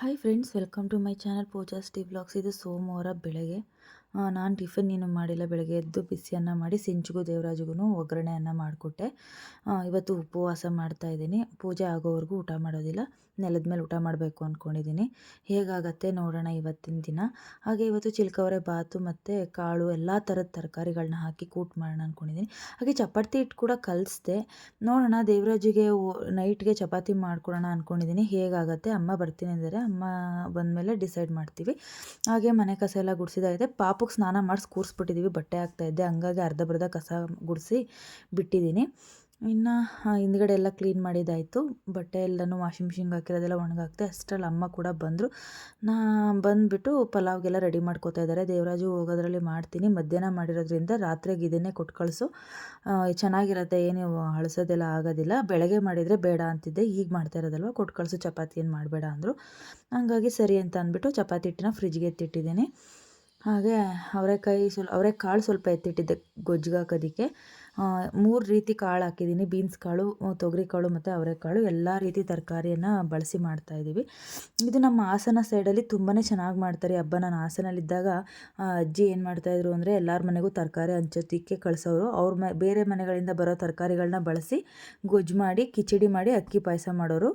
Hi friends welcome to my channel Pooja ಸ್ಟಿ vlogs ಇದು ಸೋಮವಾರ ಬೆಳಗ್ಗೆ. ನಾನು ಟಿಫಿನ್ ಏನು ಮಾಡಿಲ್ಲ. ಬೆಳಗ್ಗೆ ಎದ್ದು ಬಿಸಿಯನ್ನು ಮಾಡಿ ಸಿಂಚಿಗೂ ದೇವರಾಜಿಗೂ ಒಗ್ಗರಣೆಯನ್ನು ಮಾಡಿಕೊಟ್ಟೆ. ಇವತ್ತು ಉಪವಾಸ ಮಾಡ್ತಾ ಇದ್ದೀನಿ. ಪೂಜೆ ಆಗೋವರೆಗೂ ಊಟ ಮಾಡೋದಿಲ್ಲ. ನೆಲದ ಮೇಲೆ ಊಟ ಮಾಡಬೇಕು ಅಂದ್ಕೊಂಡಿದ್ದೀನಿ ಹೇಗಾಗತ್ತೆ ನೋಡೋಣ ಇವತ್ತಿನ ದಿನ. ಹಾಗೆ ಇವತ್ತು ಚಿಲ್ಕವರೆ ಬಾತು ಮತ್ತು ಕಾಳು ಎಲ್ಲ ಥರದ ತರಕಾರಿಗಳನ್ನ ಹಾಕಿ ಕೂಟ್ ಮಾಡೋಣ ಅಂದ್ಕೊಂಡಿದ್ದೀನಿ ಹಾಗೆ ಚಪಾತಿ ಹಿಟ್ಟು ಕೂಡ ಕಲಿಸ್ದೆ. ನೋಡೋಣ, ದೇವರಾಜಿಗೆ ನೈಟ್ಗೆ ಚಪಾತಿ ಮಾಡ್ಕೊಡೋಣ ಅಂದ್ಕೊಂಡಿದ್ದೀನಿ ಹೇಗಾಗತ್ತೆ? ಅಮ್ಮ ಬರ್ತೀನಿ ಅಂದರೆ ಅಮ್ಮ ಬಂದಮೇಲೆ ಡಿಸೈಡ್ ಮಾಡ್ತೀವಿ. ಹಾಗೆ ಮನೆ ಕಸ ಎಲ್ಲ ಗುಡಿಸಿದಾಗಿದೆ ಪಾಪಕ್ಕೆ ಸ್ನಾನ ಮಾಡಿಸಿ ಕೂರಿಸ್ಬಿಟ್ಟಿದ್ದೀವಿ ಬಟ್ಟೆ ಇದ್ದೆ. ಹಂಗಾಗಿ ಅರ್ಧ ಬರ್ಧ ಕಸ ಗುಡಿಸಿ ಬಿಟ್ಟಿದ್ದೀನಿ ಇನ್ನು ಹಿಂದ್ಗಡೆ ಎಲ್ಲ ಕ್ಲೀನ್ ಮಾಡಿದ್ದಾಯಿತು ಬಟ್ಟೆ ಎಲ್ಲನೂ ವಾಷಿಂಗ್ ಮಿಷಿನ್ಗೆ ಹಾಕಿರೋದೆಲ್ಲ ಒಣಗಾಕ್ತೆ ಅಷ್ಟರಲ್ಲಿ ಅಮ್ಮ ಕೂಡ ಬಂದರು. ನಾ ಬಂದುಬಿಟ್ಟು ಪಲಾವ್ಗೆಲ್ಲ ರೆಡಿ ಮಾಡ್ಕೋತಾ ಇದ್ದಾರೆ. ದೇವರಾಜು ಹೋಗೋದ್ರಲ್ಲಿ ಮಾಡ್ತೀನಿ. ಮಧ್ಯಾಹ್ನ ಮಾಡಿರೋದ್ರಿಂದ ರಾತ್ರಿಗೆ ಇದನ್ನೇ ಕೊಟ್ಟು ಕಳಿಸು. ಚೆನ್ನಾಗಿರುತ್ತೆ. ಏನು ಅಳಿಸೋದೆಲ್ಲ ಆಗೋದಿಲ್ಲ. ಬೆಳಗ್ಗೆ ಮಾಡಿದರೆ ಬೇಡ ಅಂತಿದ್ದೆ. ಈಗ ಮಾಡ್ತಾ ಇರೋದಲ್ವ? ಕೊಟ್ಟು ಕಳಿಸು. ಚಪಾತಿ ಏನು ಮಾಡಬೇಡ ಅಂದರು. ಹಂಗಾಗಿ ಸರಿ ಅಂತ ಅಂದ್ಬಿಟ್ಟು ಚಪಾತಿ ಹಿಟ್ಟನ್ನ ಫ್ರಿಜ್ಗೆ ಎತ್ತಿಟ್ಟಿದ್ದೀನಿ. ಹಾಗೆ ಅವರೆಕಾಯಿ ಸ್ವಲ್ಪ ಅವರೆಕಾಳು ಸ್ವಲ್ಪ ಎತ್ತಿಟ್ಟಿದ್ದೆ ಗೊಜ್ಜಿಗೆ ಹಾಕೋದಕ್ಕೆ. ಮೂರು ರೀತಿ ಕಾಳು ಹಾಕಿದ್ದೀನಿ. ಬೀನ್ಸ್ ಕಾಳು, ತೊಗರಿ ಕಾಳು ಮತ್ತು ಅವರೆಕಾಳು ಎಲ್ಲ ರೀತಿ ತರಕಾರಿಯನ್ನು ಬಳಸಿ ಮಾಡ್ತಾಯಿದ್ದೀವಿ ಇದು ನಮ್ಮ ಹಾಸನ ಸೈಡಲ್ಲಿ ತುಂಬಾ ಚೆನ್ನಾಗಿ ಮಾಡ್ತಾರೆ ಹಬ್ಬ. ನಾನು ಹಾಸನಲ್ಲಿದ್ದಾಗ ಅಜ್ಜಿ ಏನು ಮಾಡ್ತಾಯಿದ್ರು ಅಂದರೆ ಎಲ್ಲರ ಮನೆಗೂ ತರಕಾರಿ ಹಂಚೋದಕ್ಕೆ ಕಳಿಸೋರು. ಅವ್ರ ಮ ಬೇರೆ ಮನೆಗಳಿಂದ ಬರೋ ತರಕಾರಿಗಳನ್ನ ಬಳಸಿ ಗೊಜ್ಜು ಮಾಡಿ, ಕಿಚಡಿ ಮಾಡಿ ಅಕ್ಕಿ ಪಾಯಸ ಮಾಡೋರು.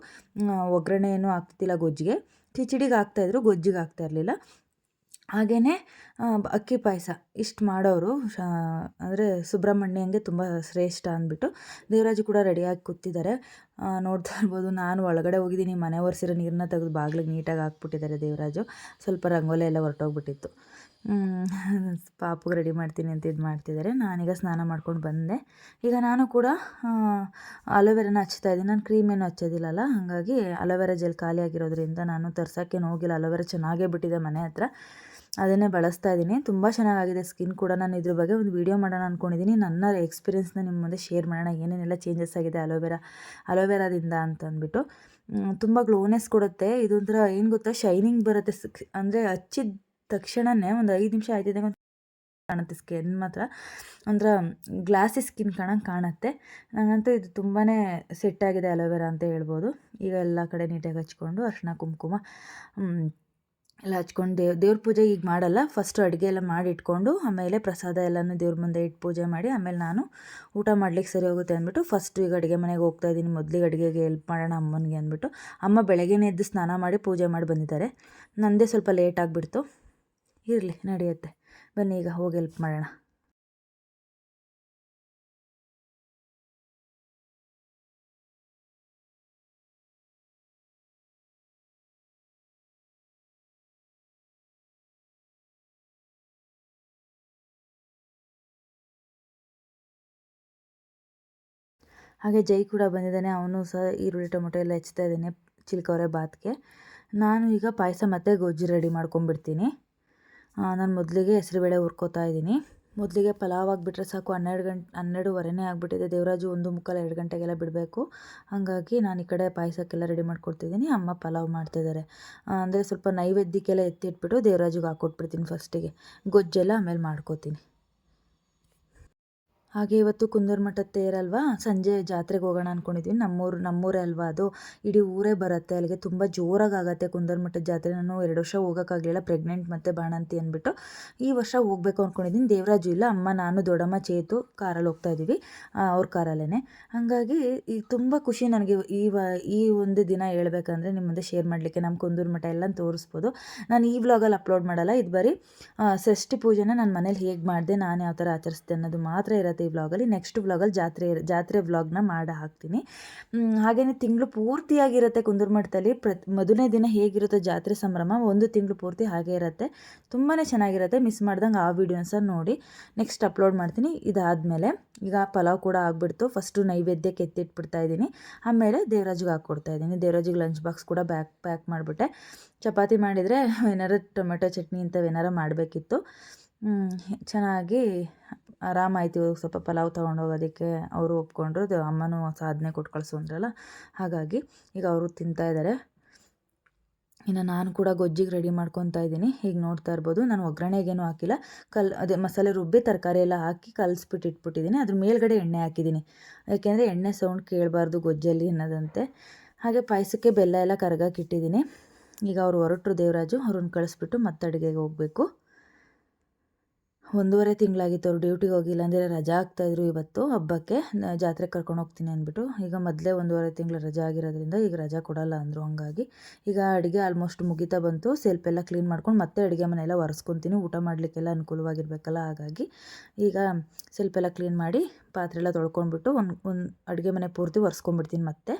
ಒಗ್ಗರಣೆ ಏನೂ ಹಾಕ್ತಿಲ್ಲ ಗೊಜ್ಜಿಗೆ. ಕಿಚಡಿಗೆ ಹಾಕ್ತಾಯಿದ್ರು ಗೊಜ್ಜಿಗೆ ಹಾಕ್ತಾ ಇರಲಿಲ್ಲ. ಹಾಗೆಯೇ ಅಕ್ಕಿ ಪಾಯಸ ಇಷ್ಟು ಮಾಡೋರು ಅಂದರೆ ಸುಬ್ರಹ್ಮಣ್ಯಂಗೆ ತುಂಬ ಶ್ರೇಷ್ಠ ಅಂದ್ಬಿಟ್ಟು ದೇವರಾಜು ಕೂಡ ರೆಡಿಯಾಗಿ ಕೂತಿದ್ದಾರೆ. ನೋಡ್ತಾ ಇರ್ಬೋದು, ನಾನು ಒಳಗಡೆ ಹೋಗಿದ್ದೀನಿ ಮನೆ ಒರೆಸಿರೋ ನೀರನ್ನ ತೆಗೆದು ಬಾಗಿಲಿಗೆ ನೀಟಾಗಿ ಹಾಕ್ಬಿಟ್ಟಿದ್ದಾರೆ ದೇವರಾಜು. ಸ್ವಲ್ಪ ರಂಗೋಲಿ ಎಲ್ಲ ಹೊರಟೋಗ್ಬಿಟ್ಟಿತ್ತು. ಪಾಪಗೆ ರೆಡಿ ಮಾಡ್ತೀನಿ ಅಂತ ಇದು ಮಾಡ್ತಿದ್ದಾರೆ. ನಾನೀಗ ಸ್ನಾನ ಮಾಡ್ಕೊಂಡು ಬಂದೆ. ಈಗ ನಾನು ಕೂಡ ಅಲೋವೆರಾನ ಹಚ್ತಾ ಇದ್ದೀನಿ. ನಾನು ಕ್ರೀಮ್ ಏನು ಹಚ್ಚೋದಿಲ್ಲಲ್ಲ, ಹಾಗಾಗಿ ಅಲೋವೆರಾ ಜೆಲ್ ಖಾಲಿ ಆಗಿರೋದ್ರಿಂದ ನಾನು ತರ್ಸೋಕ್ಕೇನು ಹೋಗಿಲ್ಲ. ಅಲೋವೆರಾ ಚೆನ್ನಾಗೇ ಬಿಟ್ಟಿದೆ ಮನೆ ಹತ್ರ. ಅದನ್ನೇ ಬಳಸ್ತಾ ಇದ್ದೀನಿ. ತುಂಬ ಚೆನ್ನಾಗಾಗಿದೆ ಸ್ಕಿನ್ ಕೂಡ. ನಾನು ಇದ್ರ ಬಗ್ಗೆ ಒಂದು ವೀಡಿಯೋ ಮಾಡೋಣ ಅಂದ್ಕೊಂಡಿದ್ದೀನಿ ನನ್ನ ಎಕ್ಸ್ಪೀರಿಯೆನ್ಸ್ನ ನಿಮ್ಮ ಮುಂದೆ ಶೇರ್ ಮಾಡೋಣ. ಏನೇನೆಲ್ಲ ಚೇಂಜಸ್ ಆಗಿದೆ ಅಲೋವೆರಾ ಅಲೋವೆರಾದಿಂದ ಅಂತ ಅಂದ್ಬಿಟ್ಟು. ತುಂಬ ಗ್ಲೋನೆಸ್ ಕೊಡುತ್ತೆ. ಇದೊಂಥರ ಏನು ಗೊತ್ತಾ? ಶೈನಿಂಗ್ ಬರುತ್ತೆ. ಅಂದರೆ ಹಚ್ಚಿದ ತಕ್ಷಣವೇ ಒಂದು ಐದು ನಿಮಿಷ ಆಯ್ತಿದೆ ಕಾಣುತ್ತೆ ಸ್ಕಿನ್ ಮಾತ್ರ. ಒಂಥರ ಗ್ಲಾಸಿ ಸ್ಕಿನ್ ಕಾಣಂಗೆ ಕಾಣುತ್ತೆ. ನನಗಂತೂ ಇದು ತುಂಬಾ ಸೆಟ್ ಆಗಿದೆ ಅಲೋವೆರಾ ಅಂತ ಹೇಳ್ಬೋದು. ಈಗ ಎಲ್ಲ ಕಡೆ ನೀಟಾಗಿ ಹಚ್ಕೊಂಡು ಅರ್ಶಿನ ಕುಂಕುಮ. ಎಲ್ಲ ಹಚ್ಕೊಂಡು ದೇವ್, ದೇವ್ರ ಪೂಜೆ ಈಗ ಮಾಡಲ್ಲ. ಫಸ್ಟು ಅಡುಗೆ ಎಲ್ಲ ಮಾಡಿ ಇಟ್ಕೊಂಡು, ಆಮೇಲೆ ಪ್ರಸಾದ ಎಲ್ಲನೂ ದೇವ್ರ ಮುಂದೆ ಇಟ್ಟು ಪೂಜೆ ಮಾಡಿ, ಆಮೇಲೆ ನಾನು ಊಟ ಮಾಡ್ಲಿಕ್ಕೆ ಸರಿ ಹೋಗುತ್ತೆ ಅಂದ್ಬಿಟ್ಟು ಫಸ್ಟ್ ಈಗ ಅಡುಗೆ ಮನೆಗೆ ಹೋಗ್ತಾ ಇದ್ದೀನಿ. ಮೊದಲಿಗೆ ಅಡುಗೆಗೆ ಹೆಲ್ಪ್ ಮಾಡೋಣ ಅಮ್ಮನಿಗೆ ಅಂದ್ಬಿಟ್ಟು, ಅಮ್ಮ ಬೆಳಗ್ಗೆನೇ ಎದ್ದು ಸ್ನಾನ ಮಾಡಿ ಪೂಜೆ ಮಾಡಿ ಬಂದಿದ್ದಾರೆ. ನನ್ನದೇ ಸ್ವಲ್ಪ ಲೇಟ್ ಆಗಿಬಿಡ್ತು. ಇರಲಿ, ನಡೆಯುತ್ತೆ. ಬನ್ನಿ ಈಗ ಹೋಗಿ ಹೆಲ್ಪ್ ಮಾಡೋಣ. ಹಾಗೆ ಜೈ ಕೂಡ ಬಂದಿದ್ದಾನೆ. ಅವನು ಸಹ ಈರುಳ್ಳಿ ಟೊಮೊಟೊ ಎಲ್ಲ ಹೆಚ್ಚ್ತಾ ಇದ್ದಾನೆ ಚಿಲ್ಕವರೆ ಬಾತ್ಗೆ. ನಾನು ಈಗ ಪಾಯಸ ಮತ್ತು ಗೊಜ್ಜು ರೆಡಿ ಮಾಡ್ಕೊಂಬಿಡ್ತೀನಿ ನಾನು ಮೊದಲಿಗೆ ಹೆಸರುಬೇಳೆ ಹುರ್ಕೋತಾ ಇದ್ದೀನಿ. ಮೊದಲಿಗೆ ಪಲಾವ್ ಆಗಿಬಿಟ್ರೆ ಸಾಕು. ಹನ್ನೆರಡು ಗಂಟೆ ಹನ್ನೆರಡುವರೆನೇ ಆಗಿಬಿಟ್ಟಿದೆ. ದೇವರಾಜು ಒಂದು ಮುಕ್ಕಾಲು ಎರಡು ಗಂಟೆಗೆಲ್ಲ ಬಿಡಬೇಕು. ಹಾಗಾಗಿ ನಾನು ಈ ಕಡೆ ಪಾಯಸಕ್ಕೆಲ್ಲ ರೆಡಿ ಮಾಡ್ಕೊಡ್ತಿದ್ದೀನಿ. ಅಮ್ಮ ಪಲಾವ್ ಮಾಡ್ತಿದ್ದಾರೆ. ಅಂದರೆ ಸ್ವಲ್ಪ ನೈವೇದ್ಯಕ್ಕೆಲ್ಲ ಎತ್ತಿಟ್ಬಿಟ್ಟು ದೇವರಾಜುಗೆ ಹಾಕ್ಕೊಟ್ಬಿಡ್ತೀನಿ ಫಸ್ಟಿಗೆ ಗೊಜ್ಜೆಲ್ಲ ಆಮೇಲೆ ಮಾಡ್ಕೋತೀನಿ. ಹಾಗೆ ಇವತ್ತು ಕುಂದರ್ಮಠದ ತೇರಲ್ವಾ ಸಂಜೆ ಜಾತ್ರೆಗೆ ಹೋಗೋಣ ಅಂದ್ಕೊಂಡಿದ್ದೀನಿ ನಮ್ಮೂರು, ನಮ್ಮೂರೇ ಅಲ್ವಾ ಅದು? ಇಡೀ ಊರೇ ಬರುತ್ತೆ. ಅಲ್ಲಿಗೆ ತುಂಬ ಜೋರಾಗಿ ಆಗುತ್ತೆ ಕುಂದರ್ಮಠದ ಜಾತ್ರೆ. ನಾನು ಎರಡು ವರ್ಷ ಹೋಗೋಕ್ಕಾಗಲಿಲ್ಲ ಪ್ರೆಗ್ನೆಂಟ್ ಮತ್ತು ಬಾಣಂತಿ ಅಂದ್ಬಿಟ್ಟು. ಈ ವರ್ಷ ಹೋಗಬೇಕು ಅಂದ್ಕೊಂಡಿದ್ದೀನಿ ದೇವರಾಜು ಇಲ್ಲ. ಅಮ್ಮ, ನಾನು, ದೊಡ್ಡಮ್ಮ, ಚೇತು ಕಾರಲ್ಲಿ ಹೋಗ್ತಾ ಇದ್ದೀವಿ. ಅವ್ರ ಕಾರಲ್ಲೇ ಹಾಗಾಗಿ ಈ ತುಂಬ ಖುಷಿ ನನಗೆ ಈ ವ, ಈ ಒಂದು ದಿನ ಹೇಳ್ಬೇಕಂದ್ರೆ ನಿಮ್ಮ ಮುಂದೆ ಶೇರ್ ಮಾಡಲಿಕ್ಕೆ ನಮ್ಮ ಕುಂದೂರು ಮಠ ಎಲ್ಲ ತೋರಿಸ್ಬೋದು. ನಾನು ಈ ವ್ಲಾಗಲ್ಲಿ ಅಪ್ಲೋಡ್ ಮಾಡಲ್ಲ. ಇದು ಬರೀ ಷಷ್ಠಿ ಪೂಜೆನ ನಾನು ಮನೇಲಿ ಹೇಗೆ ಮಾಡಿದೆ, ನಾನು ಯಾವ ಥರ ಆಚರಿಸ್ತೆ ಅನ್ನೋದು ಮಾತ್ರ ಇರುತ್ತೆ. ಈ ವ್ಲಾಗಲ್ಲಿ ನೆಕ್ಸ್ಟ್ ವ್ಲಾಗಲ್ಲಿ ಜಾತ್ರೆ ಜಾತ್ರೆ ವ್ಲಾಗ್ನ ಮಾಡಿ ಹಾಕ್ತೀನಿ. ಹಾಗೆಯೇ ತಿಂಗಳು ಪೂರ್ತಿಯಾಗಿರುತ್ತೆ ಕುಂದೂರ್ಮಠದಲ್ಲಿ ಪ್ರತಿ ಮೊದಲನೇ ದಿನ ಹೇಗಿರುತ್ತೆ ಜಾತ್ರೆ ಸಂಭ್ರಮ? ಒಂದು ತಿಂಗಳು ಪೂರ್ತಿ ಹಾಗೆ ಇರುತ್ತೆ. ತುಂಬಾ ಚೆನ್ನಾಗಿರುತ್ತೆ. ಮಿಸ್ ಮಾಡ್ದಂಗೆ ಆ ವೀಡಿಯೋಸ ನೋಡಿ. ನೆಕ್ಸ್ಟ್ ಅಪ್ಲೋಡ್ ಮಾಡ್ತೀನಿ. ಇದಾದಮೇಲೆ ಈಗ ಪಲಾವ್ ಕೂಡ ಆಗಿಬಿಡ್ತು. ಫಸ್ಟು ನೈವೇದ್ಯಕ್ಕೆ ಎತ್ತಿಟ್ಬಿಡ್ತಾ ಇದ್ದೀನಿ. ಆಮೇಲೆ ದೇವರಾಜಿಗೆ ಹಾಕ್ಕೊಡ್ತಾ ಇದ್ದೀನಿ. ದೇವರಾಜಿಗೆ ಲಂಚ್ ಬಾಕ್ಸ್ ಕೂಡ ಬ್ಯಾಕ್ ಪ್ಯಾಕ್ ಮಾಡಿಬಿಟ್ಟೆ. ಚಪಾತಿ ಮಾಡಿದರೆ ಏನಾರು ಟೊಮೆಟೊ ಚಟ್ನಿ ಇಂಥವೇನಾರು ಮಾಡಬೇಕಿತ್ತು. ಚೆನ್ನಾಗಿ ಆರಾಮಾಯಿತು ಸ್ವಲ್ಪ ಪಲಾವ್ ತೊಗೊಂಡೋಗೋದಕ್ಕೆ ಅವರು ಒಪ್ಕೊಂಡ್ರು. ಅಮ್ಮನೂ ಸಾಧನೆ ಕೊಟ್ಟು ಕಳಿಸು ಹಾಗಾಗಿ ಈಗ ಅವರು ತಿಂತಾ ಇದ್ದಾರೆ ಇನ್ನು ನಾನು ಕೂಡ ಗೊಜ್ಜಿಗೆ ರೆಡಿ ಮಾಡ್ಕೊತಾ ಇದ್ದೀನಿ. ಈಗ ನೋಡ್ತಾ ಇರ್ಬೋದು. ನಾನು ಒಗ್ಗರಣೆಗೇನು ಹಾಕಿಲ್ಲ. ಕಲ್, ಅದೇ ಮಸಾಲೆ ರುಬ್ಬಿ ತರಕಾರಿ ಎಲ್ಲ ಹಾಕಿ ಕಲಿಸ್ಬಿಟ್ಟು ಇಟ್ಬಿಟ್ಟಿದ್ದೀನಿ ಅದ್ರ ಮೇಲ್ಗಡೆ ಎಣ್ಣೆ ಹಾಕಿದ್ದೀನಿ ಯಾಕೆಂದರೆ ಎಣ್ಣೆ ಸೌಂಡ್ ಕೇಳಬಾರ್ದು ಗೊಜ್ಜಲ್ಲಿ ಅನ್ನೋದಂತೆ. ಹಾಗೆ ಪಾಯಸಕ್ಕೆ ಬೆಲ್ಲ ಎಲ್ಲ ಕರಗಾಕಿಟ್ಟಿದ್ದೀನಿ ಈಗ ಅವರು ಹೊರಟರು ದೇವರಾಜು. ಅವ್ರನ್ನ ಕಳಿಸ್ಬಿಟ್ಟು ಮತ್ತೆ ಅಡುಗೆಗೆ ಹೋಗಬೇಕು. ಒಂದೂವರೆ ತಿಂಗಳಾಗಿತ್ತು, ಅವ್ರು ಡ್ಯೂಟಿಗೆ ಹೋಗಿಲ್ಲ ಅಂದರೆ ರಜಾ ಆಗ್ತಾಯಿದ್ರು ಇವತ್ತು ಹಬ್ಬಕ್ಕೆ. ಜಾತ್ರೆಗೆ ಕರ್ಕೊಂಡು ಹೋಗ್ತೀನಿ ಅಂದ್ಬಿಟ್ಟು, ಈಗ ಮೊದಲೇ ಒಂದೂವರೆ ತಿಂಗಳು ರಜಾ ಆಗಿರೋದ್ರಿಂದ ಈಗ ರಜಾ ಕೊಡಲ್ಲ ಅಂದರು ಹಂಗಾಗಿ. ಈಗ ಅಡುಗೆ ಆಲ್ಮೋಸ್ಟ್ ಮುಗಿತಾ ಬಂತು ಸೆಲ್ಫ್ ಎಲ್ಲ ಕ್ಲೀನ್ ಮಾಡ್ಕೊಂಡು ಮತ್ತೆ ಅಡುಗೆ ಮನೆಯೆಲ್ಲ ಒರೆಸ್ಕೊತೀನಿ, ಊಟ ಮಾಡಲಿಕ್ಕೆಲ್ಲ ಅನುಕೂಲವಾಗಿರ್ಬೇಕಲ್ಲ ಹಾಗಾಗಿ. ಈಗ ಸ್ವಲ್ಪ ಎಲ್ಲ ಕ್ಲೀನ್ ಮಾಡಿ ಪಾತ್ರೆ ಎಲ್ಲ ತೊಳ್ಕೊಂಡ್ಬಿಟ್ಟು ಒಂದು ಒಂದು ಅಡುಗೆ ಮನೆ ಪೂರ್ತಿ ಒರೆಸ್ಕೊಂಡ್ಬಿಡ್ತೀನಿ ಮತ್ತೆ.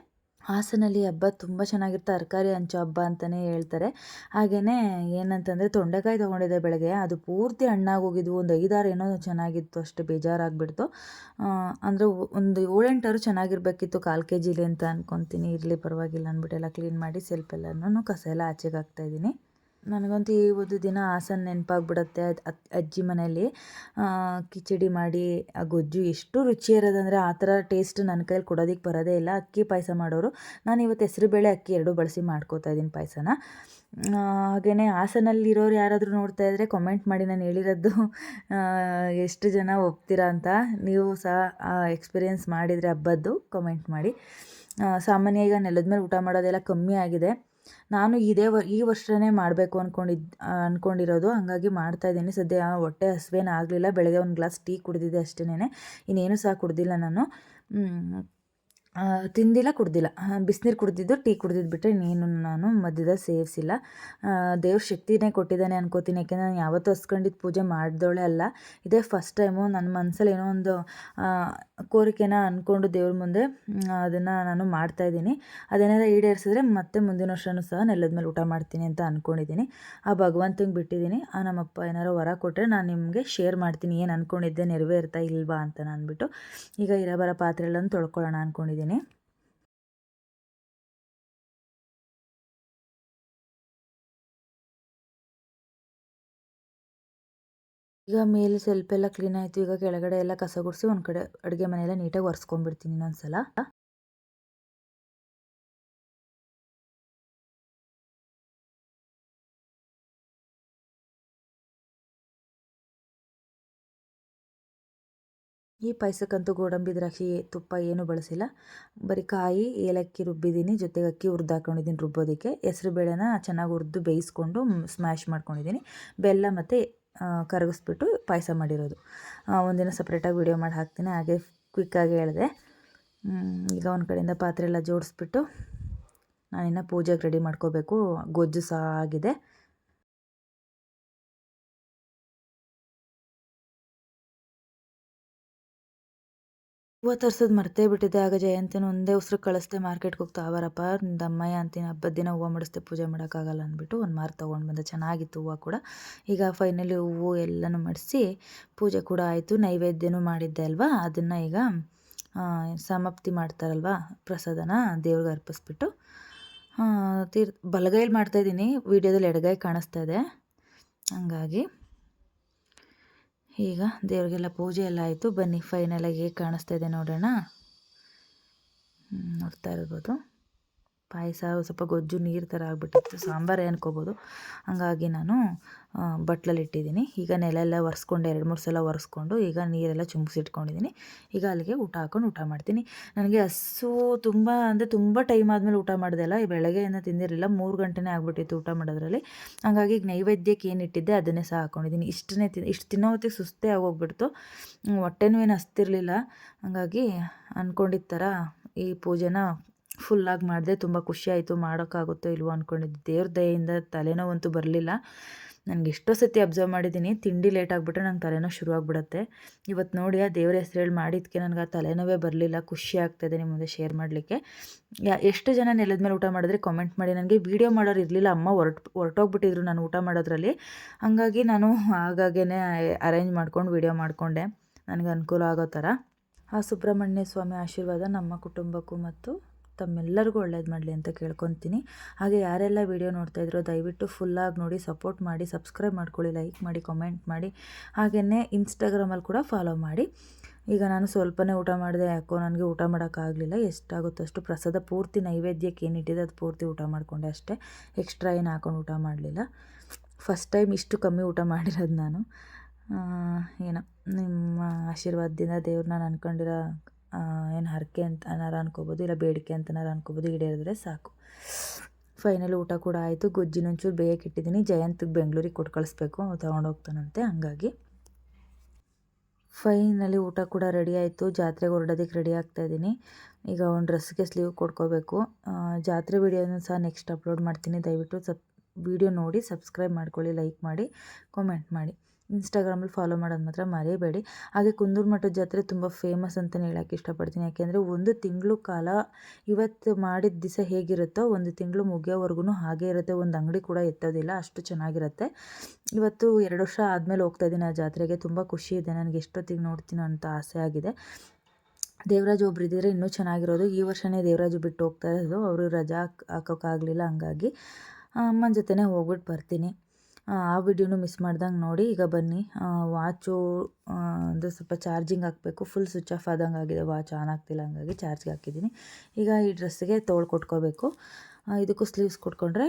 ಹಾಸನಲ್ಲಿ ಹಬ್ಬ ತುಂಬ ಚೆನ್ನಾಗಿರುತ್ತೆ. ತರಕಾರಿ ಹಂಚೋ ಹಬ್ಬ ಅಂತಲೇ ಹೇಳ್ತಾರೆ. ಹಾಗೆಯೇ ಏನಂತಂದರೆ ತೊಂಡೆಕಾಯಿ ತೊಗೊಂಡಿದ್ದೆ ಬೆಳಗ್ಗೆ. ಅದು ಪೂರ್ತಿ ಹಣ್ಣಾಗಿ ಹೋಗಿದ್ವು. ಒಂದು ಐದಾರು ಏನೋ ಚೆನ್ನಾಗಿತ್ತು. ಅಷ್ಟು ಬೇಜಾರಾಗ್ಬಿಡ್ತು. ಅಂದರೆ ಒಂದು ಏಳೆಂಟಾರು ಚೆನ್ನಾಗಿರ್ಬೇಕಿತ್ತು. ಕಾಲು ಕೆ ಜಿಲಿ ಅಂತ ಅನ್ಕೊತೀನಿ. ಇರಲಿ ಪರವಾಗಿಲ್ಲ ಅಂದ್ಬಿಟ್ಟು ಎಲ್ಲ ಕ್ಲೀನ್ ಮಾಡಿ ಸೆಲ್ಫ್ ಎಲ್ಲನೂ ಕಸ ಎಲ್ಲ ಆಚೆಗೆ ಹಾಕ್ತಾಯಿದ್ದೀನಿ ನನಗಂತೂ ಈ ಒಂದು ದಿನ ಹಾಸನ ನೆನಪಾಗ್ಬಿಡುತ್ತೆ. ಅಜ್ಜಿ ಮನೆಯಲ್ಲಿ ಕಿಚಡಿ ಮಾಡಿ ಆ ಗೊಜ್ಜು ಎಷ್ಟು ರುಚಿ ಇರೋದಂದರೆ ಆ ಥರ ಟೇಸ್ಟ್ ನನ್ನ ಕೈಲಿ ಕೊಡೋದಕ್ಕೆ ಬರೋದೇ ಇಲ್ಲ. ಅಕ್ಕಿ ಪಾಯಸ ಮಾಡೋರು. ನಾನು ಇವತ್ತು ಹೆಸರುಬೇಳೆ ಅಕ್ಕಿ ಎರಡೂ ಬಳಸಿ ಮಾಡ್ಕೋತಾ ಇದ್ದೀನಿ ಪಾಯಸನ. ಹಾಗೆಯೇ ಹಾಸನಲ್ಲಿರೋರು ಯಾರಾದರೂ ನೋಡ್ತಾ ಇದ್ದರೆ ಕಮೆಂಟ್ ಮಾಡಿ ನಾನು ಹೇಳಿರೋದು ಎಷ್ಟು ಜನ ಒಪ್ತೀರಾ ಅಂತ. ನೀವು ಸಹ ಎಕ್ಸ್ಪೀರಿಯೆನ್ಸ್ ಮಾಡಿದರೆ ಹಬ್ಬದ್ದು ಕಾಮೆಂಟ್ ಮಾಡಿ. ಆ, ಸಾಮಾನ್ಯ ಈಗ ನೆಲದ ಮೇಲೆ ಊಟ ಮಾಡೋದೆಲ್ಲ ಕಮ್ಮಿ ಆಗಿದೆ. ನಾನು ಇದೇ ವ, ಈ ವರ್ಷನೇ ಮಾಡಬೇಕು ಅಂದ್ಕೊಂಡಿದ್ದು ಅಂದ್ಕೊಂಡಿರೋದು ಹಾಗಾಗಿ ಮಾಡ್ತಾಯಿದ್ದೀನಿ ಸದ್ಯ ಹೊಟ್ಟೆ ಹಸಿವೇನೂ ಆಗಲಿಲ್ಲ. ಬೆಳಗ್ಗೆ ಒಂದು ಗ್ಲಾಸ್ ಟೀ ಕುಡಿದಿದ್ದೆ ಅಷ್ಟೇನೆ ಇನ್ನೇನು ಸಹ ಕುಡಿದಿಲ್ಲ ನಾನು. ತಿಂದಿಲ್ಲ, ಕುಡ್ದಿಲ್ಲ. ಬಿಸಿನೀರು ಕುಡ್ದಿದ್ದು, ಟೀ ಕುಡ್ದಿದ್ದು ಬಿಟ್ಟರೆ ಇನ್ನೇನು ನಾನು ಮಧ್ಯದಲ್ಲಿ ಸೇವಿಸಿಲ್ಲ. ದೇವ್ರ ಶಕ್ತಿನೇ ಕೊಟ್ಟಿದ್ದಾನೆ ಅನ್ಕೋತೀನಿ. ಯಾಕೆಂದರೆ ನಾನು ಯಾವತ್ತೂ ಹಸ್ಕೊಂಡಿದ್ದು ಪೂಜೆ ಮಾಡಿದವಳೆ ಅಲ್ಲ. ಇದೇ ಫಸ್ಟ್ ಟೈಮು ನನ್ನ ಮನಸ್ಸಲ್ಲಿ ಏನೋ ಒಂದು ಕೋರಿಕೆನ ಅಂದ್ಕೊಂಡು ದೇವ್ರ ಮುಂದೆ ಅದನ್ನು ನಾನು ಮಾಡ್ತಾಯಿದ್ದೀನಿ ಅದೇನಾರ ಈಡೇರಿಸಿದ್ರೆ ಮತ್ತೆ ಮುಂದಿನ ವರ್ಷವೂ ಸಹ ನೆಲದ ಮೇಲೆ ಊಟ ಮಾಡ್ತೀನಿ ಅಂತ ಅಂದ್ಕೊಂಡಿದ್ದೀನಿ ಆ ಭಗವಂತಂಗೆ ಬಿಟ್ಟಿದ್ದೀನಿ. ಆ, ನಮ್ಮಪ್ಪ ಏನಾರು ವರ ಕೊಟ್ಟರೆ ನಾನು ನಿಮಗೆ ಶೇರ್ ಮಾಡ್ತೀನಿ. ಏನು ಅಂದ್ಕೊಂಡಿದ್ದೆ ನೆರವೇರ್ತಾ ಇಲ್ವಾ ಅಂತ ನಾನು ಅಂದ್ಬಿಟ್ಟು ಈಗ ಇರಬರ ಬರೋ ಪಾತ್ರೆಗಳನ್ನು ತೊಳ್ಕೊಳ್ಳೋಣ ಅಂದ್ಕೊಂಡಿದ್ದೀನಿ ಈಗ ಮೇಲೆ ಸ್ವಲ್ಪ ಎಲ್ಲ ಕ್ಲೀನ್ ಆಯಿತು. ಈಗ ಕೆಳಗಡೆ ಎಲ್ಲ ಕಸ ಗುಡಿಸಿ ಒಂದು ಕಡೆ ಅಡುಗೆ ಮನೆಯೆಲ್ಲ ನೀಟಾಗಿ ಒರೆಸ್ಕೊಂಡ್ಬಿಡ್ತೀನಿ ಇನ್ನೊಂದ್ಸಲ. ಈ ಪಾಯಸಕ್ಕಂತೂ ಗೋಡಂಬಿ ದ್ರಾಕ್ಷಿ ತುಪ್ಪ ಏನೂ ಬಳಸಿಲ್ಲ. ಬರೀ ಕಾಯಿ, ಏಲಕ್ಕಿ ರುಬ್ಬಿದ್ದೀನಿ, ಜೊತೆಗೆ ಅಕ್ಕಿ ಹುರಿದು ಹಾಕೊಂಡಿದ್ದೀನಿ ರುಬ್ಬೋದಕ್ಕೆ. ಹೆಸ್ರು ಬೇಳೆನ ಚೆನ್ನಾಗಿ ಹುರಿದು ಬೇಯಿಸ್ಕೊಂಡು ಸ್ಮ್ಯಾಶ್ ಮಾಡ್ಕೊಂಡಿದ್ದೀನಿ. ಬೆಲ್ಲ ಮತ್ತು ಕರಗಿಸ್ಬಿಟ್ಟು ಪಾಯಸ ಮಾಡಿರೋದು. ಒಂದಿನ ಸಪ್ರೇಟಾಗಿ ವಿಡಿಯೋ ಮಾಡಿ ಹಾಕ್ತೀನಿ, ಹಾಗೆ ಕ್ವಿಕ್ಕಾಗಿ ಹೇಳಿದೆ. ಈಗ ಒಂದು ಕಡೆಯಿಂದ ಪಾತ್ರೆ ಎಲ್ಲ ಜೋಡಿಸ್ಬಿಟ್ಟು ನಾನಿನ್ನು ಪೂಜೆಗೆ ರೆಡಿ ಮಾಡ್ಕೋಬೇಕು. ಗೊಜ್ಜು ಸಹ ಆಗಿದೆ. ಹೂವು ತರ್ಸೋದು ಮರ್ತೇ ಬಿಟ್ಟಿದ್ದೆ. ಆಗ ಜಯಂತಿನ ಒಂದೇ ಉಸಿರು ಕಳಿಸ್ದೆ ಮಾರ್ಕೆಟ್ಗೆ ಹೋಗ್ತಾ, ಅವರಪ್ಪ ದಮ್ಮಯ್ಯ ಅಂತೀನಿ ಹಬ್ಬದ ದಿನ ಹೂವು ಮಾಡಿಸ್ದೆ, ಪೂಜೆ ಮಾಡೋಕ್ಕಾಗಲ್ಲ ಅಂದ್ಬಿಟ್ಟು ಒಂದು ಮಾರು ತೊಗೊಂಡು ಬಂದೆ. ಚೆನ್ನಾಗಿತ್ತು ಹೂವು ಕೂಡ. ಈಗ ಫೈನಲಿ ಹೂವು ಎಲ್ಲನೂ ಮಡಿಸಿ ಪೂಜೆ ಕೂಡ ಆಯಿತು. ನೈವೇದ್ಯನೂ ಮಾಡಿದ್ದೆ ಅಲ್ವಾ? ಅದನ್ನು ಈಗ ಸಮಾಪ್ತಿ ಮಾಡ್ತಾರಲ್ವ? ಪ್ರಸಾದನ ದೇವ್ರಿಗೆ ಅರ್ಪಿಸ್ಬಿಟ್ಟು ತೀರ್, ಬಲಗೈಲಿ ಮಾಡ್ತಾಯಿದ್ದೀನಿ ವೀಡಿಯೋದಲ್ಲಿ ಎಡಗೈ ಕಾಣಿಸ್ತಾ ಇದೆ. ಹಂಗಾಗಿ ಈಗ ದೇವರಿಗೆಲ್ಲ ಪೂಜೆ ಎಲ್ಲ ಆಯಿತು. ಬನ್ನಿ ಫೈನಲಾಗಿ ಹೇಗೆ ಕಾಣಿಸ್ತಾ ಇದೆ ನೋಡೋಣ. ನೋಡ್ತಾ ಇರ್ಬೋದು. ಪಾಯಸ, ಸ್ವಲ್ಪ ಗೊಜ್ಜು, ನೀರು ಥರ ಆಗಿಬಿಟ್ಟಿತ್ತು. ಸಾಂಬಾರೇ ಅನ್ಕೋಬೋದು? ಹಾಗಾಗಿ ನಾನು ಬಟ್ಲಲ್ಲಿ ಇಟ್ಟಿದ್ದೀನಿ. ಈಗ ನೆಲ ಎಲ್ಲ ಒರೆಸ್ಕೊಂಡು, ಎರಡು ಮೂರು ಸಲ ಒರೆಸ್ಕೊಂಡು, ಈಗ ನೀರೆಲ್ಲ ಚುಮ್ಸಿಟ್ಕೊಂಡಿದ್ದೀನಿ ಈಗ ಅಲ್ಲಿಗೆ ಊಟ ಹಾಕೊಂಡು ಊಟ ಮಾಡ್ತೀನಿ. ನನಗೆ ಹಸು ತುಂಬ, ಅಂದರೆ ತುಂಬ ಟೈಮ್ ಆದಮೇಲೆ ಊಟ ಮಾಡಿದೆ ಅಲ್ಲ. ಈ ಬೆಳಗ್ಗೆಯಿಂದ ತಿಂದಿರಲಿಲ್ಲ. ಮೂರು ಗಂಟೆನೇ ಆಗಿಬಿಟ್ಟಿತ್ತು ಊಟ ಮಾಡೋದ್ರಲ್ಲಿ. ಹಾಗಾಗಿ ಈಗ ನೈವೇದ್ಯಕ್ಕೆ ಏನು ಇಟ್ಟಿದ್ದೆ, ಅದನ್ನೇ ಸಹ ಹಾಕ್ಕೊಂಡಿದ್ದೀನಿ ಇಷ್ಟನೇ ತಿನ್ ಇಷ್ಟು ತಿನ್ನೋ ಹೊತ್ತಿಗೆ ಸುಸ್ತೇ ಆಗೋಗ್ಬಿಡ್ತು. ಹೊಟ್ಟೆನೂ ಏನು ಹಸ್ತಿರ್ಲಿಲ್ಲ. ಹಾಗಾಗಿ ಅಂದ್ಕೊಂಡಿದ್ದ ಥರ ಈ ಪೂಜೆನ ಫುಲ್ಲಾಗಿ ಮಾಡಿದೆ, ತುಂಬ ಖುಷಿ ಆಯಿತು, ಮಾಡೋಕ್ಕಾಗುತ್ತೋ ಇಲ್ವೋ ಅಂದ್ಕೊಂಡಿದ್ದೆ ದೇವ್ರ ದಯೆಯಿಂದ ತಲೆನೋವಂತೂ ಬರಲಿಲ್ಲ. ನನಗೆ ಎಷ್ಟೋ ಸತಿ ಅಬ್ಸರ್ವ್ ಮಾಡಿದ್ದೀನಿ, ತಿಂಡಿ ಲೇಟ್ ಆಗಿಬಿಟ್ರೆ ನಂಗೆ ತಲೆನೋವು ಶುರುವಾಗ್ಬಿಡುತ್ತೆ. ಇವತ್ತು ನೋಡಿ ಆ ದೇವ್ರ ಹೆಸರು ಹೇಳಿ ಮಾಡಿದ್ದಕ್ಕೆ ನನಗೆ ಆ ತಲೆನೋವೇ ಬರಲಿಲ್ಲ, ಖುಷಿ ಆಗ್ತಾಯಿದೆ ನಿಮ್ಮ ಮುಂದೆ ಶೇರ್ ಮಾಡಲಿಕ್ಕೆ. ಯಾ, ಎಷ್ಟು ಜನ ನೆಲದ ಮೇಲೆ ಊಟ ಮಾಡಿದ್ರೆ ಕಾಮೆಂಟ್ ಮಾಡಿ, ನನಗೆ ವೀಡಿಯೋ ಮಾಡೋರು ಇರಲಿಲ್ಲ, ಅಮ್ಮ ಹೊರಟು, ಹೊರಟೋಗ್ಬಿಟ್ಟಿದ್ರು ನಾನು ಊಟ ಮಾಡೋದ್ರಲ್ಲಿ. ಹಾಗಾಗಿ ನಾನು ಆಗಾಗೇ ಅರೇಂಜ್ ಮಾಡ್ಕೊಂಡು ವೀಡಿಯೋ ಮಾಡಿಕೊಂಡೆ. ನನಗೆ ಅನುಕೂಲ ಆಗೋ ಥರ. ಆ ಸುಬ್ರಹ್ಮಣ್ಯ ಸ್ವಾಮಿ ಆಶೀರ್ವಾದ ನಮ್ಮ ಕುಟುಂಬಕ್ಕೂ ಮತ್ತು ತಮ್ಮೆಲ್ಲರಿಗೂ ಒಳ್ಳೇದು ಮಾಡಲಿ ಅಂತ ಕೇಳ್ಕೊತೀನಿ. ಹಾಗೆ ಯಾರೆಲ್ಲ ವೀಡಿಯೋ ನೋಡ್ತಾ ಇದ್ರೋ ದಯವಿಟ್ಟು ಫುಲ್ಲಾಗಿ ನೋಡಿ ಸಪೋರ್ಟ್ ಮಾಡಿ ಸಬ್ಸ್ಕ್ರೈಬ್ ಮಾಡ್ಕೊಳ್ಳಿ ಲೈಕ್ ಮಾಡಿ ಕಮೆಂಟ್ ಮಾಡಿ. ಹಾಗೆಯೇ ಇನ್ಸ್ಟಾಗ್ರಾಮಲ್ಲಿ ಕೂಡ ಫಾಲೋ ಮಾಡಿ. ಈಗ ನಾನು ಸ್ವಲ್ಪನೇ ಊಟ ಮಾಡಿದೆ, ಯಾಕೋ ನನಗೆ ಊಟ ಮಾಡೋಕ್ಕಾಗಲಿಲ್ಲ ಎಷ್ಟಾಗುತ್ತೋ ಅಷ್ಟು ಪ್ರಸಾದ ಪೂರ್ತಿ ನೈವೇದ್ಯಕ್ಕೆ ಏನಿಟ್ಟಿದೆ ಅದು ಪೂರ್ತಿ ಊಟ ಮಾಡಿಕೊಂಡೆ ಅಷ್ಟೇ. ಎಕ್ಸ್ಟ್ರಾ ಏನು ಹಾಕೊಂಡು ಊಟ ಮಾಡಲಿಲ್ಲ. ಫಸ್ಟ್ ಟೈಮ್ ಇಷ್ಟು ಕಮ್ಮಿ ಊಟ ಮಾಡಿರೋದು ನಾನು. ಏನೋ ನಿಮ್ಮ ಆಶೀರ್ವಾದದಿಂದ ದೇವ್ರನ್ನ ನಾನು ಅನ್ಕೊಂಡಿರೋ ಏನು ಹರಕೆ ಅಂತ ಅನಾರ ಅನ್ಕೋಬೋದು, ಇಲ್ಲ ಬೇಡಿಕೆ ಅಂತನಾರ ಅನ್ಕೋಬೋದು, ಈಡೇರಿದ್ರೆ ಸಾಕು. ಫೈನಲ್ ಊಟ ಕೂಡ ಆಯಿತು. ಗೊಜ್ಜಿನ ಒಂಚೂರು ಬೇಯಕ್ಕೆ ಇಟ್ಟಿದ್ದೀನಿ. ಜಯಂತ್ ಬೆಂಗಳೂರಿಗೆ ಕೊಟ್ಟು ಕಳಿಸ್ಬೇಕು. ತೊಗೊಂಡೋಗ್ತಾನಂತೆ ಹಂಗಾಗಿ. ಫೈನಲಿ ಊಟ ಕೂಡ ರೆಡಿ ಆಯಿತು. ಜಾತ್ರೆಗೆ ಹೊರಡೋದಕ್ಕೆ ರೆಡಿ ಆಗ್ತಾ ಇದ್ದೀನಿ. ಈಗ ಒಂದು ಡ್ರೆಸ್ಗೆ ಸ್ಲೀವ್ ಕೊಡ್ಕೋಬೇಕು ಜಾತ್ರೆ ವಿಡಿಯೋನ ಸಹ ನೆಕ್ಸ್ಟ್ ಅಪ್ಲೋಡ್ ಮಾಡ್ತೀನಿ. ದಯವಿಟ್ಟು ಸಬ್ ವಿಡಿಯೋ ನೋಡಿ ಸಬ್ಸ್ಕ್ರೈಬ್ ಮಾಡ್ಕೊಳ್ಳಿ ಲೈಕ್ ಮಾಡಿ ಕಾಮೆಂಟ್ ಮಾಡಿ. ಇನ್ಸ್ಟಾಗ್ರಾಮಲ್ಲಿ ಫಾಲೋ ಮಾಡೋದು ಮಾತ್ರ ಮರೆಯಬೇಡಿ ಹಾಗೆ ಕುಂದೂರು ಮಠದ ಜಾತ್ರೆ ತುಂಬ ಫೇಮಸ್ ಅಂತಲೇ ಹೇಳೋಕ್ಕೆ ಇಷ್ಟಪಡ್ತೀನಿ. ಯಾಕೆಂದರೆ ಒಂದು ತಿಂಗಳು ಕಾಲ ಇವತ್ತು ಮಾಡಿದ ದಿವಸ ಹೇಗಿರುತ್ತೋ ಒಂದು ತಿಂಗಳು ಮುಗಿಯೋವರೆಗೂ ಹಾಗೇ ಇರುತ್ತೆ. ಒಂದು ಅಂಗಡಿ ಕೂಡ ಎತ್ತೋದಿಲ್ಲ, ಅಷ್ಟು ಚೆನ್ನಾಗಿರುತ್ತೆ. ಇವತ್ತು ಎರಡು ವರ್ಷ ಆದಮೇಲೆ ಹೋಗ್ತಾ ಇದ್ದೀನಿ ಆ ಜಾತ್ರೆಗೆ. ತುಂಬ ಖುಷಿ ಇದೆ. ನನಗೆ ಎಷ್ಟೊತ್ತಿಗೆ ನೋಡ್ತೀನೋ ಅಂತ ಆಸೆ ಆಗಿದೆ. ದೇವರಾಜ್ ಒಬ್ರು ಇದ್ದಿದ್ರೆ ಇನ್ನೂ ಚೆನ್ನಾಗಿರೋದು. ಈ ವರ್ಷವೇ ದೇವರಾಜು ಬಿಟ್ಟು ಹೋಗ್ತಾ ಇರೋದು. ಅವರು ರಜಾ ಹಾಕ್ ಹಾಕೋಕ್ಕಾಗಲಿಲ್ಲ ಹಂಗಾಗಿ. ಅಮ್ಮನ ಜೊತೆನೇ ಹೋಗ್ಬಿಟ್ಟು ಬರ್ತೀನಿ. ಆ, ವಿಡಿಯೋನು ಮಿಸ್ ಮಾಡ್ದಂಗೆ ನೋಡಿ ಈಗ ಬನ್ನಿ. ವಾಚು ಅಂದರೆ ಸ್ವಲ್ಪ ಚಾರ್ಜಿಂಗ್ ಹಾಕಬೇಕು. ಫುಲ್ ಸ್ವಿಚ್ ಆಫ್ ಆದಂಗೆ ಆಗಿದೆ ವಾಚ್. ಆನ್ ಆಗ್ತಿಲ್ಲ ಹಂಗಾಗಿ ಚಾರ್ಜ್ಗೆ ಹಾಕಿದ್ದೀನಿ. ಈಗ ಈ ಡ್ರೆಸ್ಸಿಗೆ ತೋಳು ಕೊಟ್ಕೋಬೇಕು. ಇದಕ್ಕೂ ಸ್ಲೀವ್ಸ್ ಕೊಟ್ಕೊಂಡ್ರೆ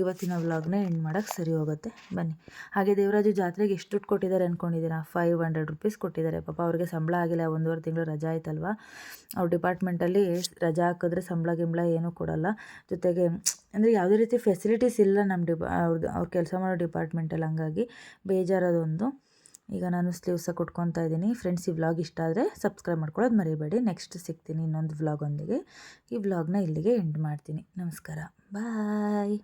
ಇವತ್ತಿನ ವ್ಲಾಗ್ನ ಎಂಡ್ ಮಾಡೋಕ್ಕೆ ಸರಿ ಹೋಗುತ್ತೆ. ಬನ್ನಿ. ಹಾಗೆ ದೇವರಾಜು ಜಾತ್ರೆಗೆ ಎಷ್ಟು ದುಡ್ಡು ಕೊಟ್ಟಿದ್ದಾರೆ ಅಂದ್ಕೊಂಡಿದ್ದೀರಾ ಫೈವ್ ಹಂಡ್ರೆಡ್ ರುಪೀಸ್ ಕೊಟ್ಟಿದ್ದಾರೆ. ಪಾಪ ಅವ್ರಿಗೆ ಸಂಬಳ ಆಗಿಲ್ಲ. ಒಂದೂವರೆ ತಿಂಗಳು ರಜಾ ಆಯ್ತಲ್ವ? ಅವ್ರ ಡಿಪಾರ್ಟ್ಮೆಂಟಲ್ಲಿ ರಜಾ ಹಾಕಿದ್ರೆ ಸಂಬಳ ಗಿಂಬಳ ಏನೂ ಕೊಡಲ್ಲ. ಜೊತೆಗೆ ಅಂದರೆ ಯಾವುದೇ ರೀತಿ ಫೆಸಿಲಿಟೀಸ್ ಇಲ್ಲ ನಮ್ಮ ಡಿಪಾ ಅವ್ರದ್ದು ಅವ್ರು ಕೆಲಸ ಮಾಡೋ ಡಿಪಾರ್ಟ್ಮೆಂಟಲ್ಲಿ ಹಂಗಾಗಿ ಬೇಜಾರದೊಂದು. ಈಗ ನಾನು ಸ್ಲೀವ್ಸ ಕೊಟ್ಕೊತಾ ಇದ್ದೀನಿ. ಫ್ರೆಂಡ್ಸ್ ಈ ವ್ಲಾಗ್ ಇಷ್ಟ ಆದರೆ ಸಬ್ಸ್ಕ್ರೈಬ್ ಮಾಡ್ಕೊಳ್ಳೋದು ಮರಿಬೇಡಿ. ನೆಕ್ಸ್ಟ್ ಸಿಗ್ತೀನಿ ಇನ್ನೊಂದು ವ್ಲಾಗೊಂದಿಗೆ ಈ ವ್ಲಾಗ್ನ ಇಲ್ಲಿಗೆ ಎಂಡ್ ಮಾಡ್ತೀನಿ. ನಮಸ್ಕಾರ. ಬಾಯ್